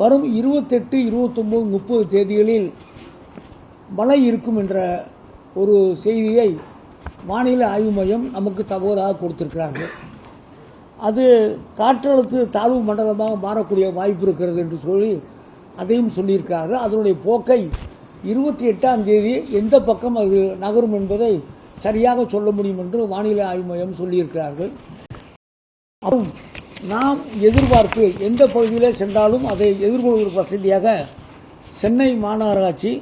வரும் இருபத்தெட்டு இருபத்தொம்போது முப்பது தேதிகளில் மழை இருக்கும் என்ற ஒரு செய்தியை வானிலை ஆய்வு மையம் நமக்கு தகவலாக கொடுத்திருக்கிறார்கள். அது காற்றழுத்த தாழ்வு மண்டலமாக மாறக்கூடிய வாய்ப்பு இருக்கிறது என்று சொல்லி அதையும் சொல்லியிருக்கிறார்கள். அதனுடைய போக்கை இருபத்தி எட்டாம் தேதி எந்த பக்கம் அது நகரும் என்பதை சரியாக சொல்ல முடியும் என்று வானிலை ஆய்வு மையம் சொல்லியிருக்கிறார்கள். அப்புறம் நாம் எதிர்பார்த்து எந்த பகுதியில் சென்றாலும் அதை எதிர்கொள்வதற்கு வசதியாக சென்னை மாநகராட்சி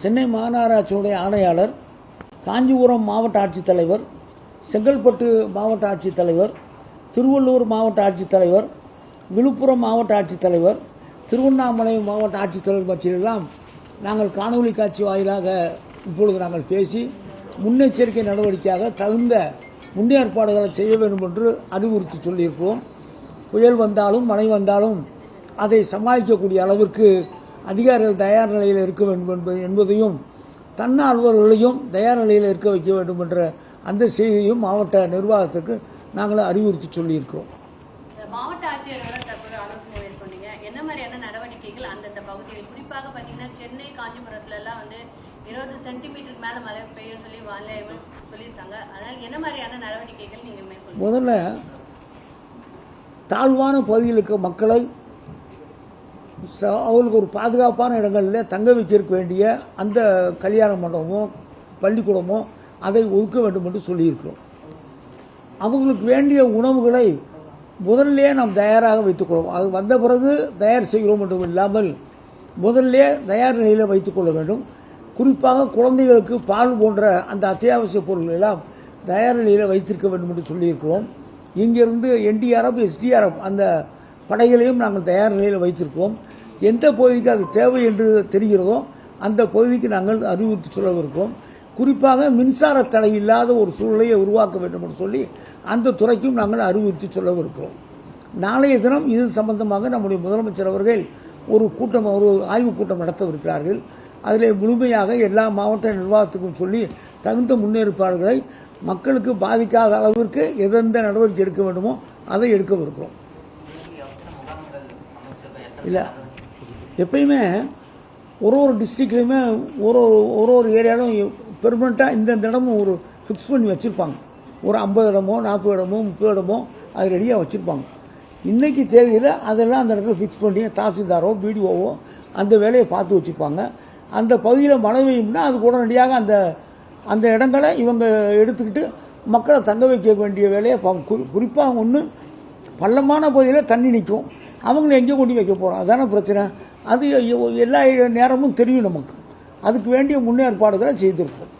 சென்னை மாநகராட்சியினுடைய ஆணையாளர் காஞ்சிபுரம் மாவட்ட ஆட்சித்தலைவர் செங்கல்பட்டு மாவட்ட ஆட்சித்தலைவர் திருவள்ளூர் மாவட்ட ஆட்சித்தலைவர் விழுப்புரம் மாவட்ட ஆட்சித்தலைவர் திருவண்ணாமலை மாவட்ட ஆட்சித்தலைவர் பற்றியெல்லாம் நாங்கள் காணொலி காட்சி வாயிலாக இப்பொழுது நாங்கள் பேசி முன்னெச்சரிக்கை நடவடிக்கையாக தகுந்த முன்னேற்பாடுகளை செய்ய வேண்டும் என்று அறிவுறுத்தி சொல்லியிருக்கிறோம் புயல் வந்தாலும் மழை வந்தாலும் அதை சமாளிக்கக்கூடிய அளவிற்கு அதிகாரிகள் தயார் நிலையில் இருக்க வேண்டும் என்பது என்பதையும் தன்னார்வலர்களையும் தயார் நிலையில் இருக்க வைக்க வேண்டும் என்ற அந்த செய்தியையும் மாவட்ட நிர்வாகத்திற்கு நாங்கள் அறிவுறுத்தி சொல்லியிருக்கிறோம். மாவட்ட ஆட்சியரோட தற்போது ஆலோசனை மேற்கொண்டீங்க. என்ன மாதிரியான நடவடிக்கைகள் அந்தந்த பகுதியில்? குறிப்பாக பார்த்தீங்கன்னா சென்னை காஞ்சிபுரத்துல எல்லாம் வந்து இருபது சென்டிமீட்டருக்கு மேல மழை பெய்யும் சொல்லி வானிலை சொல்லியிருக்காங்க. அதனால என்ன மாதிரியான நடவடிக்கைகள் நீங்க மேற்கொள்ளுங்க முதல்ல தாழ்வான பகுதிகளுக்கு மக்களை ச- அவர்களுக்கு ஒரு பாதுகாப்பான இடங்களில் தங்க வைக்கிறதுக்கு வேண்டிய அந்த கல்யாண மண்டபமோ பள்ளிக்கூடமோ அதை ஒதுக்க வேண்டும் என்று சொல்லியிருக்கிறோம். அவங்களுக்கு வேண்டிய உணவுகளை முதல்லே நாம் தயாராக வைத்துக்கொள்வோம் அது வந்த பிறகு தயார் செய்கிறோம் என்றும் இல்லாமல் முதல்லே தயார் நிலையில் வைத்துக்கொள்ள வேண்டும். குறிப்பாக குழந்தைகளுக்கு பால் போன்ற அந்த அத்தியாவசிய பொருள்கள் எல்லாம் தயார் நிலையில் வைத்திருக்க வேண்டும் என்று சொல்லியிருக்கிறோம். இங்கிருந்து என்டிஆர்எஃப் எஸ்டிஆர்எஃப் அந்த படைகளையும் நாங்கள் தயார் நிலையில் வைத்திருக்கிறோம். எந்த பகுதிக்கு அது தேவை என்று தெரிகிறதோ அந்த பகுதிக்கு நாங்கள் அறிவுறுத்தி சொல்லவிருக்கிறோம். குறிப்பாக மின்சார தடை இல்லாத ஒரு சூழ்நிலையை உருவாக்க வேண்டும் என்று சொல்லி அந்த துறைக்கும் நாங்கள் அறிவுறுத்தி சொல்லவிருக்கிறோம். நாளைய தினம் இது சம்பந்தமாக நம்முடைய முதலமைச்சர் அவர்கள் ஒரு கூட்டம் ஒரு ஆய்வுக் கூட்டம் நடத்தவிருக்கிறார்கள். அதில் முழுமையாக எல்லா மாவட்ட நிர்வாகத்துக்கும் சொல்லி தகுந்த முன்னேற்பாடுகளை மக்களுக்கு பாதிக்காத அளவிற்கு எந்தெந்த நடவடிக்கை எடுக்க வேண்டுமோ அதை எடுக்கவிருக்கிறோம் இல்லை. எப்பயுமே ஒரு ஒரு டிஸ்ட்ரிக்ட்லையுமே ஒரு ஒரு- ஒரு ஒரு ஏரியாலும் பெர்மனெண்ட்டாக இந்தந்த இடமும் ஒரு ஃபிக்ஸ் பண்ணி வச்சுருப்பாங்க. ஒரு ஐம்பது இடமோ நாற்பது இடமோ முப்பது இடமோ அது ரெடியாக வச்சுருப்பாங்க. இன்றைக்கி தேதியில் அதெல்லாம் அந்த இடத்துல ஃபிக்ஸ் பண்ணி தாசில்தாரோ பிடிஓவோ அந்த வேலையை பார்த்து வச்சுருப்பாங்க. அந்த பகுதியில் மழை பெய்யும்னா அதுக்கு உடனடியாக அந்த அந்த இடங்களை இவங்க எடுத்துக்கிட்டு மக்களை தங்க வைக்க வேண்டிய வேலையை குறி குறிப்பாக ஒன்று பள்ளமான பகுதியில் தண்ணி நிற்கும் அவங்கள எங்கே கொண்டு வைக்க போகிறோம் அதான பிரச்சனை. அது எல்லா நேரமும் தெரியும் நமக்கு. அதுக்கு வேண்டிய முன்னேற்பாடுகளை செய்திருக்கோம்